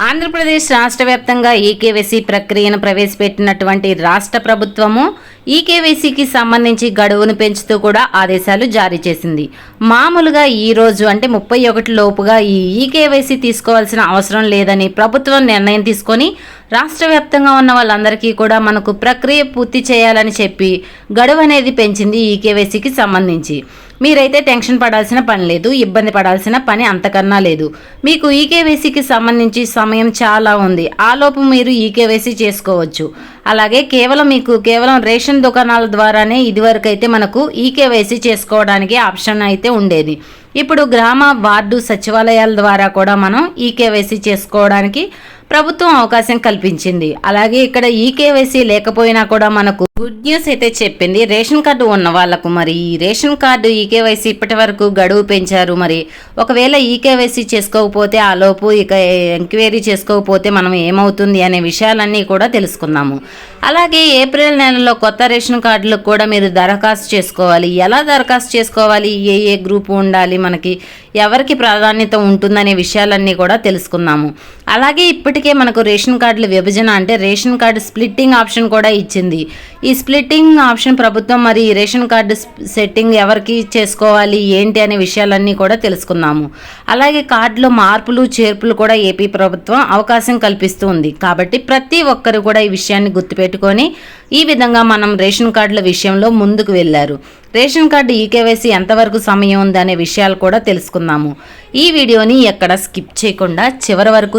ఆంధ్రప్రదేశ్ రాష్ట్ర వ్యాప్తంగా ఈకేవైసీ ప్రక్రియను ప్రవేశపెట్టినటువంటి రాష్ట్ర ప్రభుత్వము ఈకేవైసీకి సంబంధించి గడువును పెంచుతూ కూడా ఆదేశాలు జారీ చేసింది. మామూలుగా ఈ రోజు అంటే ముప్పై ఒకటి లోపుగా ఈ ఈకేవైసీ తీసుకోవాల్సిన అవసరం లేదని ప్రభుత్వం నిర్ణయం తీసుకొని రాష్ట్ర వ్యాప్తంగా ఉన్న వాళ్ళందరికీ కూడా మనకు ప్రక్రియ పూర్తి చేయాలని చెప్పి గడువు అనేది పెంచింది ఈకేవైసీకి సంబంధించి. మీరైతే టెన్షన్ పడాల్సిన పని లేదు ఇబ్బంది పడాల్సిన పని అంతకన్నా లేదు. మీకు ఈకేవైసీకి సంబంధించి సమయం చాలా ఉంది. ఆలోపు మీరు ఈకేవైసీ చేసుకోవచ్చు. అలాగే కేవలం మీకు కేవలం రేషన్ దుకాణాల ద్వారానే ఇదివరకు అయితే మనకు ఈకేవైసీ చేసుకోవడానికి ఆప్షన్ అయితే ఉండేది. ఇప్పుడు గ్రామ వార్డు సచివాలయాల ద్వారా కూడా మనం ఈకేవైసీ చేసుకోవడానికి ప్రభుత్వం అవకాశం కల్పించింది. అలాగే ఇక్కడ ఈకేవైసీ లేకపోయినా కూడా మనకు గుడ్ న్యూస్ అయితే చెప్పింది. రేషన్ కార్డు ఉన్న వాళ్ళకు మరి ఈ రేషన్ కార్డు ఈకేవైసీ ఇప్పటి వరకు గడువు పెంచారు. మరి ఒకవేళ ఈకేవైసీ చేసుకోకపోతే ఆ లోపు ఇక ఎంక్వైరీ చేసుకోకపోతే మనం ఏమవుతుంది అనే విషయాలన్నీ కూడా తెలుసుకుందాము. అలాగే ఏప్రిల్ నెలలో కొత్త రేషన్ కార్డులకు కూడా మీరు దరఖాస్తు చేసుకోవాలి. ఎలా దరఖాస్తు చేసుకోవాలి? ఏ ఏ గ్రూప్ ఉండాలి? మనకి ఎవరికి ప్రాధాన్యత ఉంటుందనే విషయాలన్నీ కూడా తెలుసుకుందాము. అలాగే ఇప్పటికే మనకు రేషన్ కార్డుల విభజన అంటే రేషన్ కార్డు స్ప్లిట్టింగ్ ఆప్షన్ కూడా ఇచ్చింది. ఈ స్ప్లిట్టింగ్ ఆప్షన్ ప్రభుత్వం మరి రేషన్ కార్డు సెట్టింగ్ ఎవరికి చేసుకోవాలి ఏంటి అనే విషయాలన్నీ కూడా తెలుసుకుందాము. అలాగే కార్డులో మార్పులు చేర్పులు కూడా ఏపీ ప్రభుత్వం అవకాశం కల్పిస్తూ ఉంది కాబట్టి ప్రతి ఒక్కరు కూడా ఈ విషయాన్ని గుర్తుపెట్టుకొని ఈ విధంగా మనం రేషన్ కార్డుల విషయంలో ముందుకు వెళ్ళారు. రేషన్ కార్డు ఈకేవైసీ ఎంతవరకు సమయం ఉందనే విషయాలు కూడా తెలుసుకుందాము. ఈ వీడియోని ఎక్కడ స్కిప్ చేయకుండా చివరి వరకు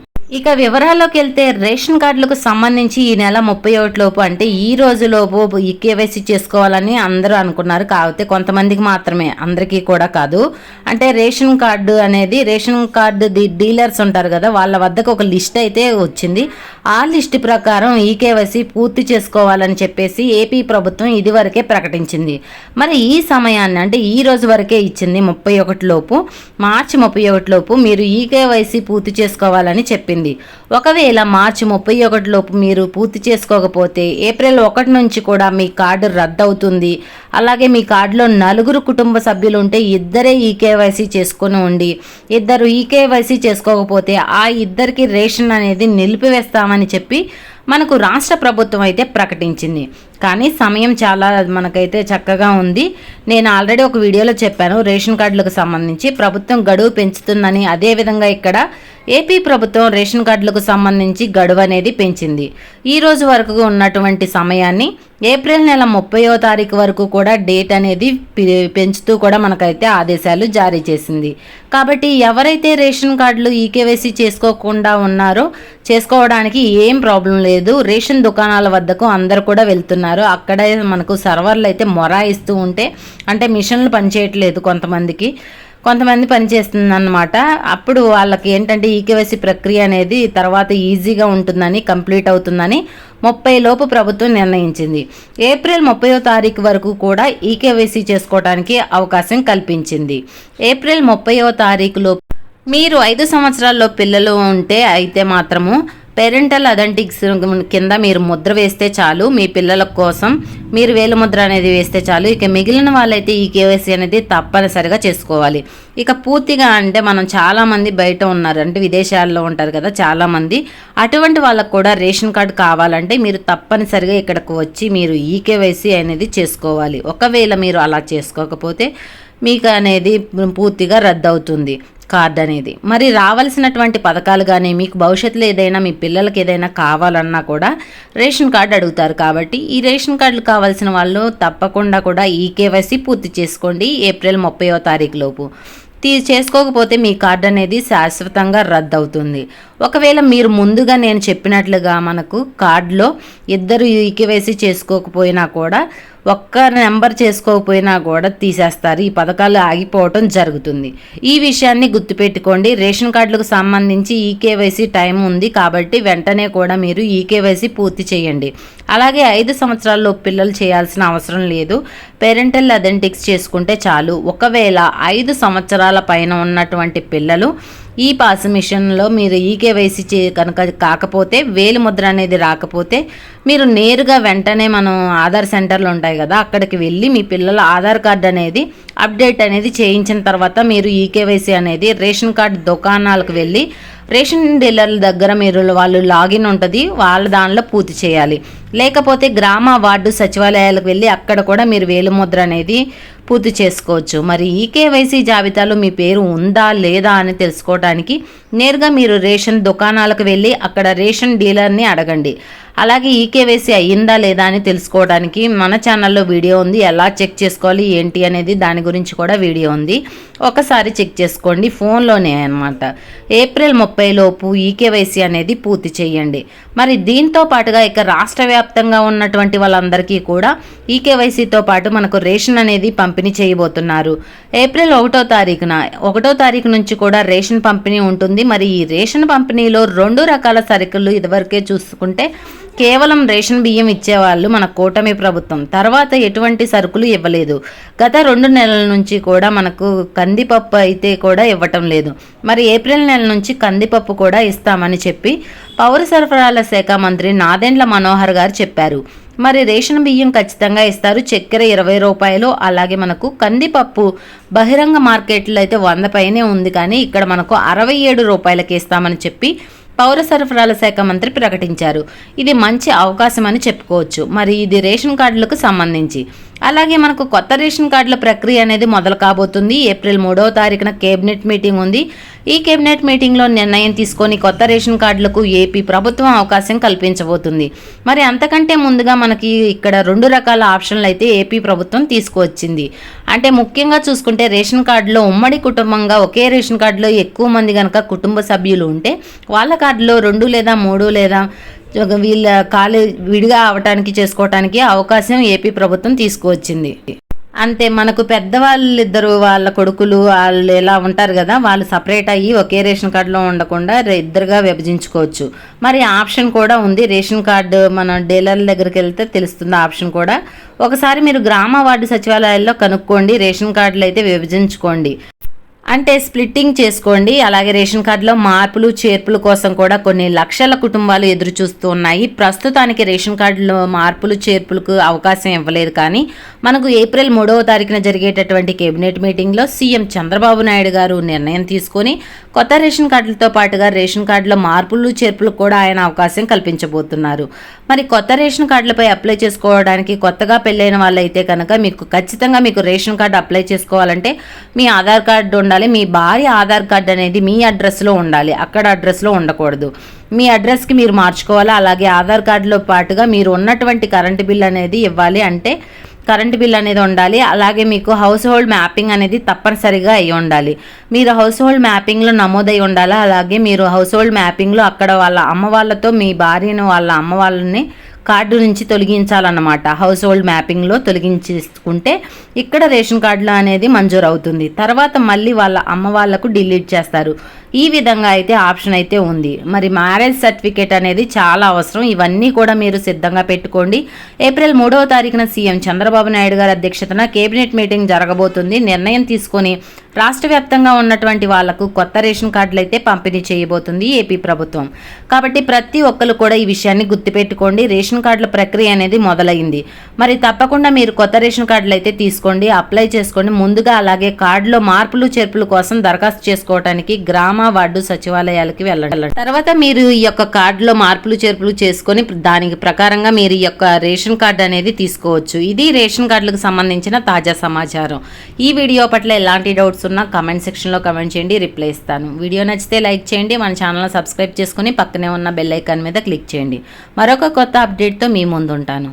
ఇక వివరాల్లోకి వెళ్తే రేషన్ కార్డులకు సంబంధించి ఈ నెల ముప్పై లోపు అంటే ఈ రోజులోపు ఈ కేవైసీ చేసుకోవాలని అందరూ అనుకున్నారు. కాకపోతే కొంతమందికి మాత్రమే అందరికీ కూడా కాదు. అంటే రేషన్ కార్డు అనేది రేషన్ కార్డు ది డీలర్స్ ఉంటారు కదా వాళ్ళ వద్దకు ఒక లిస్ట్ అయితే వచ్చింది. ఆ లిస్ట్ ప్రకారం ఈ కేవైసీ పూర్తి చేసుకోవాలని చెప్పేసి ఏపీ ప్రభుత్వం ఇదివరకే ప్రకటించింది. మరి ఈ సమయాన్ని అంటే ఈ రోజు వరకే ఇచ్చింది ముప్పై లోపు మార్చి ముప్పై లోపు మీరు ఈ కేవైసీ పూర్తి చేసుకోవాలని చెప్పింది. ఒకవేళ మార్చి ముప్పై ఒకటిలోపు మీరు పూర్తి చేసుకోకపోతే ఏప్రిల్ ఒకటి నుంచి కూడా మీ కార్డు రద్దు అవుతుంది అలాగే మీ కార్డులో నలుగురు కుటుంబ సభ్యులు ఉంటే ఇద్దరే ఈ కేవైసీ చేసుకుని ఉండి ఇద్దరు ఈ కేవైసీ చేసుకోకపోతే ఆ ఇద్దరికి రేషన్ అనేది నిలిపివేస్తామని చెప్పి మనకు రాష్ట్ర ప్రభుత్వం అయితే ప్రకటించింది. కానీ సమయం చాలా మనకైతే చక్కగా ఉంది. నేను ఆల్రెడీ ఒక వీడియోలో చెప్పాను రేషన్ కార్డులకు సంబంధించి ప్రభుత్వం గడువు పెంచుతుందని. అదేవిధంగా ఇక్కడ ఏపీ ప్రభుత్వం రేషన్ కార్డులకు సంబంధించి గడువు అనేది పెంచింది. ఈ రోజు వరకు ఉన్నటువంటి సమయాన్ని ఏప్రిల్ నెల ముప్పయో తారీఖు వరకు కూడా డేట్ అనేది పెంచుతూ కూడా మనకైతే ఆదేశాలు జారీ చేసింది. కాబట్టి ఎవరైతే రేషన్ కార్డులు ఈకేవైసీ చేసుకోకుండా ఉన్నారో చేసుకోవడానికి ఏం ప్రాబ్లం లేదు. రేషన్ దుకాణాల వద్దకు అందరు కూడా వెళ్తున్నారు. అక్కడే మనకు సర్వర్లు అయితే మొరాయిస్తూ ఉంటే అంటే మిషన్లు పనిచేయట్లేదు కొంతమందికి. కొంతమంది పనిచేస్తుంది అన్నమాట అప్పుడు వాళ్ళకి ఏంటంటే ఈకేవైసీ ప్రక్రియ అనేది తర్వాత ఈజీగా ఉంటుందని కంప్లీట్ అవుతుందని ముప్పై లోపు ప్రభుత్వం నిర్ణయించింది. ఏప్రిల్ ముప్పయో తారీఖు వరకు కూడా ఈకేవైసీ చేసుకోవడానికి అవకాశం కల్పించింది. ఏప్రిల్ ముప్పయో తారీఖులో మీరు ఐదు సంవత్సరాల్లో పిల్లలు ఉంటే అయితే మాత్రము పేరెంటల్ అథెంటిక్స్ కింద మీరు ముద్ర వేస్తే చాలు మీ పిల్లల కోసం మీరు వేలు ముద్ర అనేది వేస్తే చాలు. ఇక మిగిలిన వాళ్ళైతే ఈ కేవైసీ అనేది తప్పనిసరిగా చేసుకోవాలి. ఇక పూర్తిగా అంటే మనం చాలామంది బయట ఉన్నారు. అంటే విదేశాల్లో ఉంటారు కదా చాలామంది. అటువంటి వాళ్ళకు కూడా రేషన్ కార్డు కావాలంటే మీరు తప్పనిసరిగా ఇక్కడికి వచ్చి మీరు ఈ కేవైసీ అనేది చేసుకోవాలి. ఒకవేళ మీరు అలా చేసుకోకపోతే మీకు అనేది పూర్తిగా రద్దు అవుతుంది కార్డ్ అనేది. మరి రావాల్సినటువంటి పథకాలు కానీ మీకు భవిష్యత్తులో ఏదైనా మీ పిల్లలకి ఏదైనా కావాలన్నా కూడా రేషన్ కార్డు అడుగుతారు కాబట్టి ఈ రేషన్ కార్డులు కావాల్సిన వాళ్ళు తప్పకుండా కూడా ఈ కేవైసీ పూర్తి చేసుకోండి ఏప్రిల్ ముప్పైవ తారీఖు లోపు. తీ చేసుకోకపోతే మీ కార్డు అనేది శాశ్వతంగా రద్దు అవుతుంది ఒకవేళ మీరు ముందుగా నేను చెప్పినట్లుగా మనకు కార్డులో ఇద్దరు ఈకేవైసీ చేసుకోకపోయినా కూడా ఒక్క నెంబర్ చేసుకోకపోయినా కూడా తీసేస్తారు. ఈ పథకాలు ఆగిపోవటం జరుగుతుంది. ఈ విషయాన్ని గుర్తుపెట్టుకోండి. రేషన్ కార్డులకు సంబంధించి ఈకేవైసీ టైం ఉంది కాబట్టి వెంటనే కూడా మీరు ఈకేవైసీ పూర్తి చేయండి. అలాగే ఐదు సంవత్సరాల్లో పిల్లలు చేయాల్సిన అవసరం లేదు. పేరెంటల్ అథెంటిక్స్ చేసుకుంటే చాలు. ఒకవేళ ఐదు సంవత్సరాల పైన ఉన్నటువంటి పిల్లలు ఈ పాస్ మిషన్లో మీరు ఈకేవైసీ చే కనుక కాకపోతే వేలు ముద్ర అనేది రాకపోతే మీరు నేరుగా వెంటనే మనం ఆధార్ సెంటర్లు ఉంటాయి కదా అక్కడికి వెళ్ళి మీ పిల్లల ఆధార్ కార్డు అనేది అప్డేట్ అనేది చేయించిన తర్వాత మీరు ఈకేవైసీ అనేది రేషన్ కార్డు దుకాణాలకు వెళ్ళి రేషన్ డీలర్ల దగ్గర మీరు వాళ్ళు లాగిన్ ఉంటుంది వాళ్ళ దానిలో పూర్తి చేయాలి. లేకపోతే గ్రామ వార్డు సచివాలయాలకు వెళ్ళి అక్కడ కూడా మీరు వేలుముద్ర అనేది పూర్తి చేసుకోవచ్చు. మరి ఈ కేవైసీ జాబితాలో మీ పేరు ఉందా లేదా అని తెలుసుకోవడానికి నేరుగా మీరు రేషన్ దుకాణాలకు వెళ్ళి అక్కడ రేషన్ డీలర్ని అడగండి. అలాగే ఈకేవైసీ అయ్యిందా లేదా అని తెలుసుకోవడానికి మన ఛానల్లో వీడియో ఉంది. ఎలా చెక్ చేసుకోవాలి ఏంటి అనేది దాని గురించి కూడా వీడియో ఉంది. ఒకసారి చెక్ చేసుకోండి. ఫోన్లోనే అనమాట ఏప్రిల్ ముప్పై లోపు ఈకేవైసీ అనేది పూర్తి చేయండి. మరి దీంతో పాటుగా ఇక రాష్ట్ర వ్యాప్తంగా ఉన్నటువంటి వాళ్ళందరికీ కూడా ఈకేవైసీతో పాటు మనకు రేషన్ అనేది పంపిణీ చేయబోతున్నారు. ఏప్రిల్ ఒకటో తారీఖున ఒకటో తారీఖు నుంచి కూడా రేషన్ పంపిణీ ఉంటుంది. మరి ఈ రేషన్ పంపిణీలో రెండు రకాల సరుకులు ఇదివరకే చూసుకుంటే కేవలం రేషన్ బియ్యం ఇచ్చేవాళ్ళు మన కూటమి ప్రభుత్వం. తర్వాత ఎటువంటి సరుకులు ఇవ్వలేదు. గత రెండు నెలల నుంచి కూడా మనకు కందిపప్పు అయితే కూడా ఇవ్వటం లేదు. మరి ఏప్రిల్ నెల నుంచి కందిపప్పు కూడా ఇస్తామని చెప్పి పౌర సరఫరాల శాఖ మంత్రి నాదెండ్ల మనోహర్ గారు చెప్పారు. మరి రేషన్ బియ్యం ఖచ్చితంగా ఇస్తారు. చక్కెర ఇరవై రూపాయలు అలాగే మనకు కందిపప్పు బహిరంగ మార్కెట్లో అయితే వంద పైనే ఉంది కానీ ఇక్కడ మనకు అరవై ఏడు రూపాయలకి ఇస్తామని చెప్పి పౌర సరఫరాల శాఖ మంత్రి ప్రకటించారు. ఇది మంచి అవకాశం అని చెప్పుకోవచ్చు. మరి ఇది రేషన్ కార్డులకు సంబంధించి అలాగే మనకు కొత్త రేషన్ కార్డుల ప్రక్రియ అనేది మొదలు కాబోతుంది. ఏప్రిల్ మూడవ తారీఖున కేబినెట్ మీటింగ్ ఉంది. ఈ కేబినెట్ మీటింగ్లో నిర్ణయం తీసుకొని కొత్త రేషన్ కార్డులకు ఏపీ ప్రభుత్వం అవకాశం కల్పించబోతుంది. మరి అంతకంటే ముందుగా మనకి ఇక్కడ రెండు రకాల ఆప్షన్లు అయితే ఏపీ ప్రభుత్వం తీసుకువచ్చింది. అంటే ముఖ్యంగా చూసుకుంటే రేషన్ కార్డులో ఉమ్మడి కుటుంబంగా ఒకే రేషన్ కార్డులో ఎక్కువ మంది కనుక కుటుంబ సభ్యులు ఉంటే వాళ్ళ కార్డులో రెండు లేదా మూడు లేదా వీళ్ళ కాలేజ్ విడిగా అవటానికి చేసుకోవటానికి అవకాశం ఏపీ ప్రభుత్వం తీసుకువచ్చింది. అంతే మనకు పెద్దవాళ్ళిద్దరు వాళ్ళ కొడుకులు వాళ్ళు ఎలా ఉంటారు కదా వాళ్ళు సపరేట్ అయ్యి ఒకే రేషన్ కార్డులో ఉండకుండా ఇద్దరుగా విభజించుకోవచ్చు. మరి ఆప్షన్ కూడా ఉంది. రేషన్ కార్డు మన డీలర్ల దగ్గరికి వెళ్తే తెలుస్తుంది ఆప్షన్ కూడా. ఒకసారి మీరు గ్రామ వార్డు సచివాలయాల్లో కనుక్కోండి రేషన్ కార్డులు అయితే విభజించుకోండి. అంటే స్ప్లిట్టింగ్ చేసుకోండి. అలాగే రేషన్ కార్డులో మార్పులు చేర్పుల కోసం కూడా కొన్ని లక్షల కుటుంబాలు ఎదురు చూస్తూ ఉన్నాయి. ప్రస్తుతానికి రేషన్ కార్డులో మార్పులు చేర్పులకు అవకాశం ఇవ్వలేదు కానీ మనకు ఏప్రిల్ మూడవ తారీఖున జరిగేటటువంటి కేబినెట్ మీటింగ్లో సీఎం చంద్రబాబు నాయుడు గారు నిర్ణయం తీసుకొని కొత్త రేషన్ కార్డులతో పాటుగా రేషన్ కార్డులో మార్పులు చేర్పులకు కూడా ఆయన అవకాశం కల్పించబోతున్నారు. మరి కొత్త రేషన్ కార్డులపై అప్లై చేసుకోవడానికి కొత్తగా పెళ్ళైన వాళ్ళైతే కనుక మీకు ఖచ్చితంగా మీకు రేషన్ కార్డు అప్లై చేసుకోవాలంటే మీ ఆధార్ కార్డు ఉండాలి ఉండాలి మీ భార్య ఆధార్ కార్డ్ అనేది మీ అడ్రస్లో ఉండాలి. అక్కడ అడ్రస్లో ఉండకూడదు. మీ అడ్రస్కి మీరు మార్చుకోవాలి అలాగే ఆధార్ కార్డులో పాటుగా మీరు ఉన్నటువంటి కరెంటు బిల్ అనేది ఇవ్వాలి అంటే కరెంట్ బిల్ అనేది ఉండాలి అలాగే మీకు హౌస్ హోల్డ్ మ్యాపింగ్ అనేది తప్పనిసరిగా అయి ఉండాలి. మీరు హౌస్ హోల్డ్ మ్యాపింగ్లో నమోదై ఉండాలి? అలాగే మీరు హౌస్ హోల్డ్ మ్యాపింగ్లో అక్కడ వాళ్ళ అమ్మ వాళ్ళతో మీ భార్యను వాళ్ళ అమ్మ వాళ్ళని కార్డు నుంచి తొలగించాలన్నమాట. హౌస్ హోల్డ్ మ్యాపింగ్లో తొలగించుకుంటే ఇక్కడ రేషన్ కార్డులో అనేది మంజూరు అవుతుంది తర్వాత మళ్ళీ వాళ్ళ అమ్మ వాళ్ళకు డిలీట్ చేస్తారు. ఈ విధంగా అయితే ఆప్షన్ అయితే ఉంది. మరి మ్యారేజ్ సర్టిఫికేట్ అనేది చాలా అవసరం. ఇవన్నీ కూడా మీరు సిద్ధంగా పెట్టుకోండి. ఏప్రిల్ మూడవ తారీఖున సీఎం చంద్రబాబు నాయుడు గారి అధ్యక్షతన కేబినెట్ మీటింగ్ జరగబోతుంది. నిర్ణయం తీసుకొని రాష్ట్ర వ్యాప్తంగా ఉన్నటువంటి వాళ్ళకు కొత్త రేషన్ కార్డులు అయితే పంపిణీ చేయబోతుంది ఏపీ ప్రభుత్వం. కాబట్టి ప్రతి ఒక్కరు కూడా ఈ విషయాన్ని గుర్తుపెట్టుకోండి. రేషన్ కార్డుల ప్రక్రియ అనేది మొదలైంది. మరి తప్పకుండా మీరు కొత్త రేషన్ కార్డులు అయితే తీసుకోండి అప్లై చేసుకోండి. ముందుగా అలాగే కార్డులో మార్పులు చేర్పుల కోసం దరఖాస్తు చేసుకోవడానికి గ్రామ వార్డు సచివాలయాలకి వెళ్ళండి. తర్వాత మీరు ఈ యొక్క కార్డులో మార్పులు చేర్పులు చేసుకొని దానికి ప్రకారంగా మీరు ఈ యొక్క రేషన్ కార్డు అనేది తీసుకోవచ్చు. ఇది రేషన్ కార్డులకు సంబంధించిన తాజా సమాచారం. ఈ వీడియో పట్ల ఎలాంటి డౌట్స్ చూస్తున్నా కమెంట్ సెక్షన్లో కమెంట్ చేయండి రిప్లై ఇస్తాను. వీడియో నచ్చితే లైక్ చేయండి మన ఛానల్ సబ్స్క్రైబ్ చేసుకుని పక్కనే ఉన్న బెల్ ఐకాన్ మీద క్లిక్ చేయండి. మరొక కొత్త అప్డేట్తో మీ ముందుంటాను.